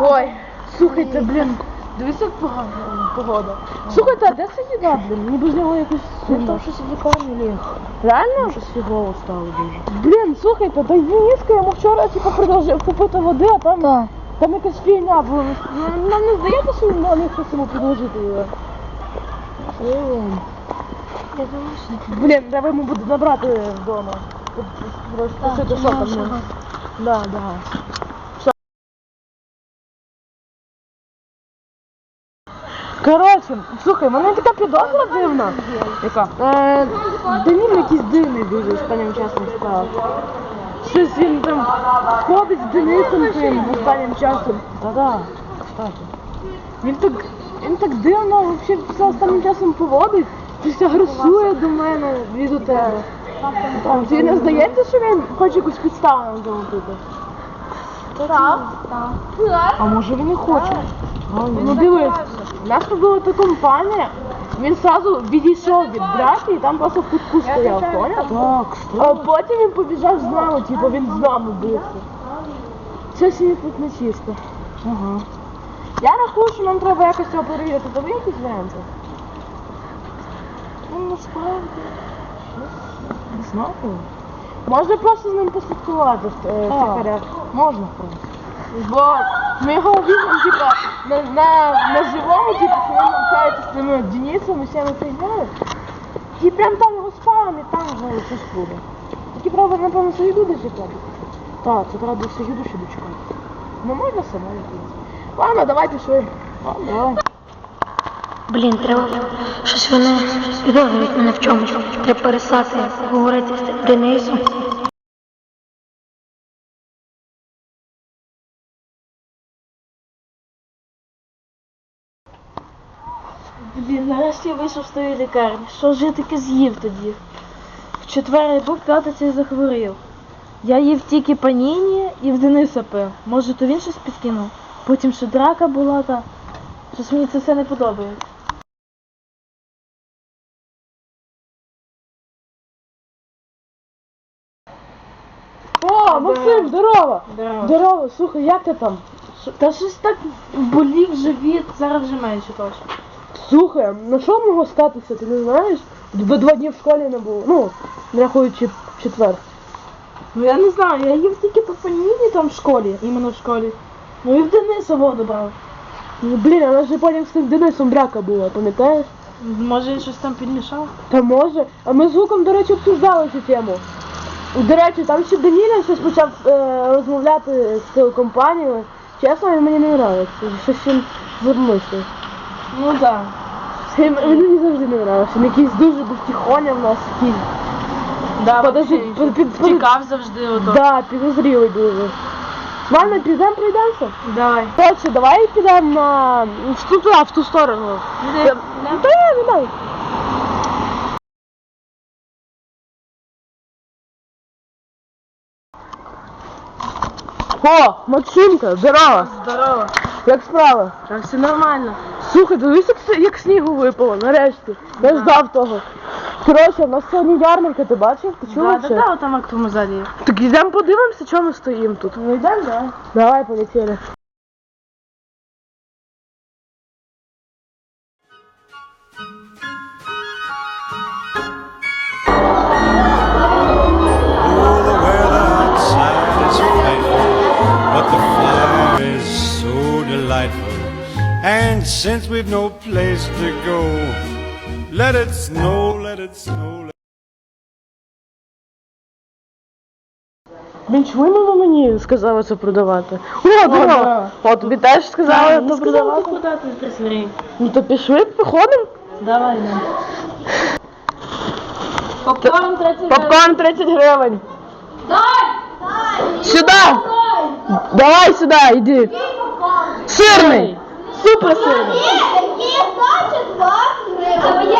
Ой, слухайте, блін, дивіться, як погана погода. Слухайте, а де сиділа, блін? Мені без нього якось Він сумно. там щось в лікарні ліг. Реально? Щось фігово стало дуже. Блін, слухайте, та Дениска йому вчора типу, предложив купити води, а там, Так. там якась фігня була. Нам не здається, що він на них щось йому предложити. Блін, треба йому буде набрати вдома. Спросити, що там. в нього. Да, да. Коротше, слухай, мене така підозра дивна. Яка? Е, якийсь дивний дуже останнім часом став. Щось він там ходить з Денисом тим останнім часом. Та-да, кстати. Він так, він так дивно взагалі все останнім часом поводить. Щось агресує до мене від у тебе. Там, тобі не здається, що він хоче якусь підставу нам залупити? Так. Так. А може він і хоче? Ну дивись, у нас тут була та компанія, він сразу відійшов від браті і там просто в кутку стояв, поняв? Так, А потім він побіжав з нами, типу він з нами бився. Це сьогодні тут не чисто. Ага. Я рахую, що нам треба якось цього перевірити. Тобі якісь варіанти? Ну, насправді. Не знаю. Можна просто з ним послідкувати е, А. тихаря. Можна, принципі. Бо ми його візьмемо, типа, на, на, на живому, типу, що він навчається з цими Денисом і всіми фігнями. І прям там його спавом і там вже щось буде. Такі правда, напевно, Союду десь чекати. Так, це треба до Союду ще дочекати. Ну можна якось. Ладно, давайте швидко. Ладно, давай. Блін, треба щось вони підозрюють мене в чомусь. Треба перестати говорити з Денисом. Блін, нарешті я вийшов з тої лікарні. Що ж я таке з'їв тоді? В четвер був, п'ятниця і захворів. Я їв тільки паніні і в Дениса пив. Може, то він щось підкинув. Потім ще драка була та. Щось мені це все не подобається. Максим, здорово! Да. Здорово, слухай, як ти там? Та щось так болів живіт, зараз вже менше точно. Слухай, на що могло статися, ти не знаєш? Ви два дні в школі не було. Ну, не рахуючи четвер. Ну я не знаю, я їв тільки по паніні там в школі, іменно в школі. Ну і в Дениса воду брав. Ну, блін, а нас же потім з тим Денисом драка була, пам'ятаєш? Може він щось там підмішав? Та може. А ми з Луком, до речі, обсуждали цю тему. І, До речі, там ще Даніля щось почав е, розмовляти з цією компанією. Чесно, він мені не подобається. Щось він замислив. Ну так. Він мені завжди не подобався. Він якийсь дуже був тихоня в нас кінь. Да, Подожди, під- під- під- Тікав завжди ото. Да, підозрілий дуже. Ладно, підемо, пройдемося. Давай. Точно, давай підемо на в ту, туди, в ту сторону. Ну, Та я не дай. О, Максимка, здорово. Здорово. Як справа? Та все нормально. Слухай, дивись, як, с- як снігу випало, нарешті. Я ждав того. Коротше, у нас сьогодні ярмарка, ти бачив? Ти чув? Да, вообще? да, да, там як тому залі. Так йдемо подивимося, чому ми стоїмо тут. Ну йдемо, да. Давай, полетіли. And since we've no place to go, let it snow, let it snow. Let Блін, чому мама мені сказала це продавати? О, здорово! О, тобі теж сказали Ну, це продавати? продати 30 гривень. Ну то пішли, походимо. Давай, да. Попкорн 30 гривень. Попкорн 30 гривень. Сюди! Давай сюди, йди. Сирний! Супер сирний!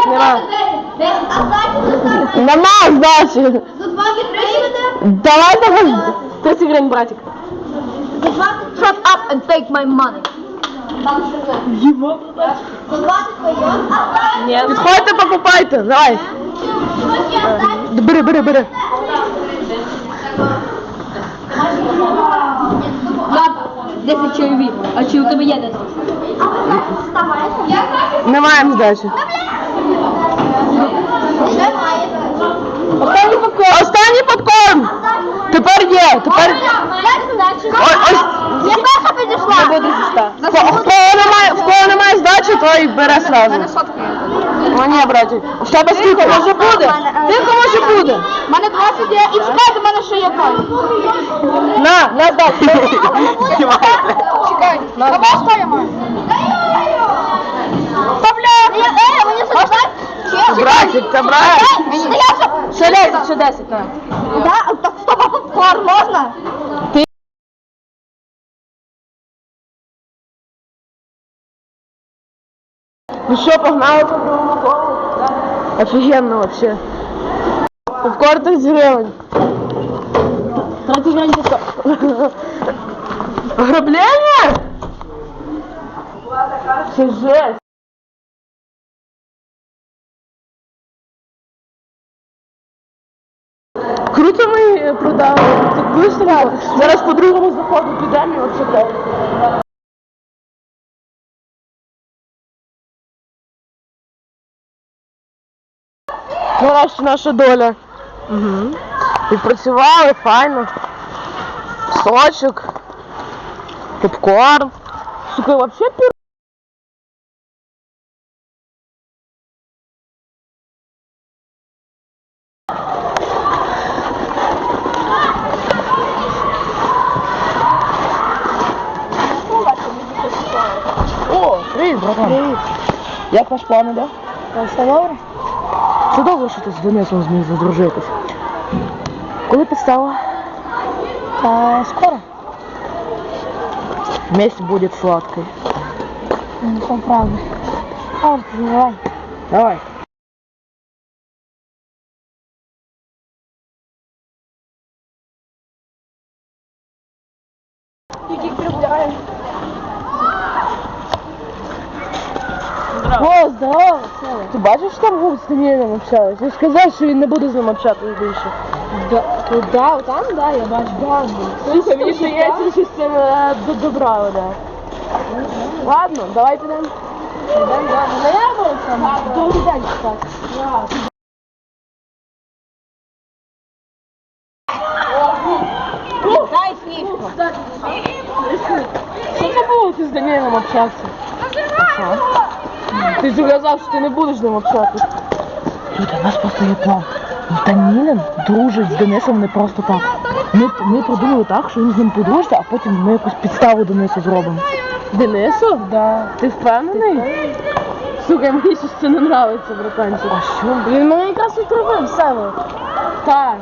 Нема. Нема здачі. Давай давай 30 гривень, братик. Shut up and take my money. Ні. Підходьте, покупайте, давай. Бери, бери, бери. 10 чайові. А чи у тебе є 10? Не маємо здачі. Останній попкорн. Останній попкорн. Тепер є. Тепер Ой, ось Я перша підійшла. не буде зі ста. В кого немає, в кого немає здачі, той бере сразу. О, ні, браті. В тебе скільки може буде? Тихо може буде. У мене 20 є, і чекайте, у мене ще є. На, на здачу. Чекай, а вас що я маю? Та бля! Мені, е, мені це дать? Вже... Ще 10, ще 10, так. Да? Так стоп, а попкорн можна? Ну що, погнали по другому колу? Офігенно вообще. Попкорн 30 гривень. 30 гривень піска. Ограблення? Це жесть. Круто ми продали. Це виставили. Зараз по другому заходу підемо і оце так. Нарешті наша доля. Угу. Відпрацювали, файно. Сочок. Попкорн. Сука, вообще Як ваш план іде? Все добре. Це добре, що ти з Денисом зміг задружитись. Коли підстава? Та скоро. Месть будет сладкой. Ну, це правда. А, давай. Давай. О, здорово! Ти бачиш, що там гуд з Даніелем общалась? Я сказав, що він не буде з ним общатися більше. Да, там, да, я бачу. Да, Слухай, мені здається, що це е, до добра, да. Ладно, давай підемо. Добрий день, так. Що це було ти з Даніелем общався? Ага. Ти ж казав, що ти не будеш ним общатися. Тут у нас просто є план. Данілін дружить з Денисом не просто так. Ми, ми продумали так, що він з ним подружиться, а потім ми якусь підставу Денису зробимо. Денису? Да. Ти впевнений? Слухай, мені щось це не нравиться, братанчик. А що? Він мене якраз отравив, все. Так.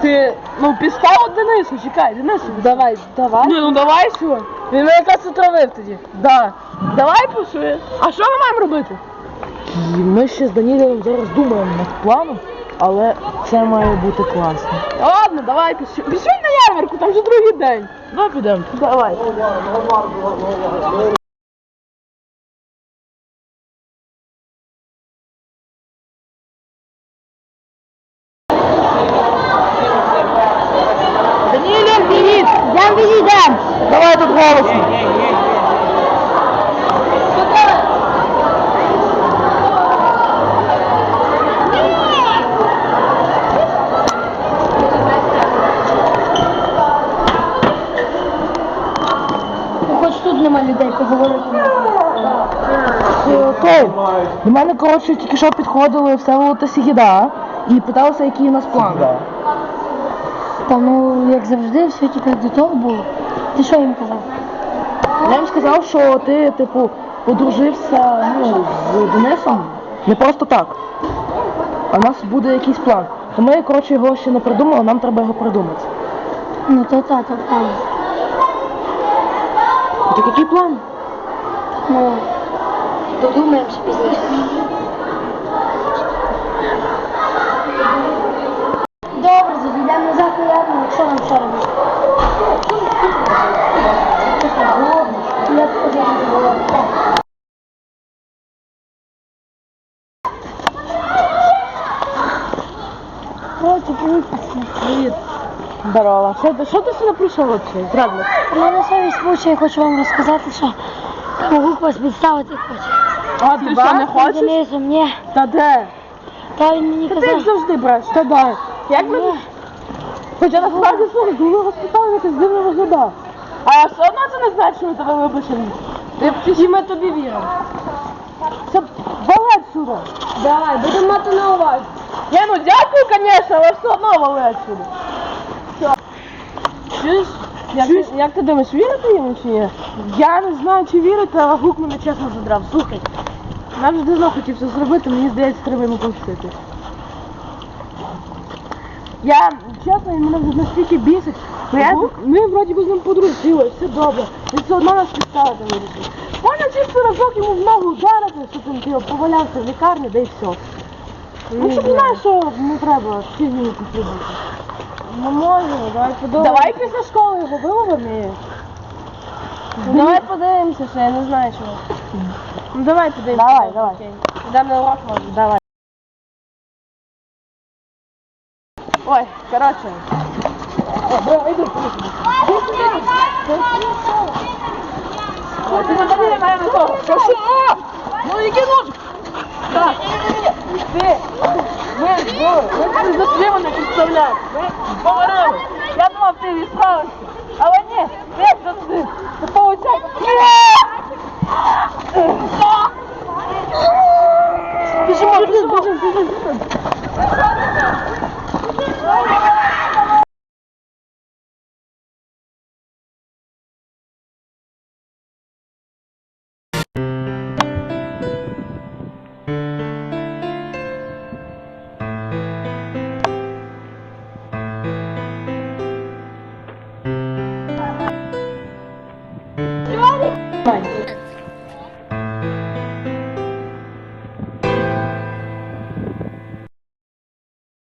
Ти, ну, підставу Денису, чекай, Денису. Давай, давай. Ні, ну давай що? Він мене якраз отравив тоді. Да. Давай пошли. А що ми маємо робити? Ми ще з Данілем зараз думаємо над планом, але це має бути класно. Ладно, давай пішли. Пішли на ярмарку, там вже другий день. Давай підемо. Давай. Данілем, привіт! Йдем відійдем! Давай тут голосно. Ну, хоч тут нема людей, поговорити. Окей. До мене, коротше, тільки що підходили Всеволод та Сігіда і питалися, який у нас план. Та ну, як завжди, все тільки до того було. Ти що їм казав? Я їм сказав, що ти, типу, подружився ну, з Денисом не просто так. А у нас буде якийсь план. То ми, коротше, його ще не придумали, нам треба його придумати. Ну то та, то правда. Так який план? Ну, додумаемся пізніше. Добре, зайдемо назад на ярмарок, що нам ще робити? Я сказав, не забуваю. Здорово. Що ти, що ти сюди прийшов взагалі? Зрадник. У мене совість мучає, я хочу вам розказати, що можу вас підставити хочу. А ти що, не хочеш? Денисом, ні. Та де? Та він мені Та ти як казав. завжди бреш. Та дай. Як ми... Хоча насправді слухай, коли спитали, якось дивно виглядав. А все одно це не значить, що ми тебе вибачимо. Ти, і ми тобі віримо. Це вали отсюда. Давай, будемо мати на увазі. Я ну дякую, звісно, але все одно вали отсюда. Все. Чуєш? Як, ти- як ти думаєш, вірити йому чи ні? Я не знаю, чи вірити, але гук мене чесно задрав. Слухай. Нам вже давно хотів це зробити, мені здається, треба йому помстити. Я, чесно, він мене вже настільки бісить. Ну, я, ми вроді би з ним подружили, все добре. Він все одно нас підставити вирішив. Можна чисто разок йому в ногу ударити, щоб він типу, повалявся в лікарні, да і все. Ну, щоб знаєш, що не треба фігню потрібати. Ми можемо, давай подумаємо. Давай після школи його виловимо і... Давай подивимося, що я не знаю чого. Ну давай подивимося. Давай, давай. Йдемо на урок, може. Давай. Ой, короче. О, бро, иду. Ти не подивись на мене того. Що? Ну які ножик? Так. Ти. Ви, ви, ви це завжди мене підставляєте. заставлять. Говорю, я думал, ты не справишься. А вот нет, нет, тут ты, ты получай. Нет! Бежим, бежим, бежим, бежим.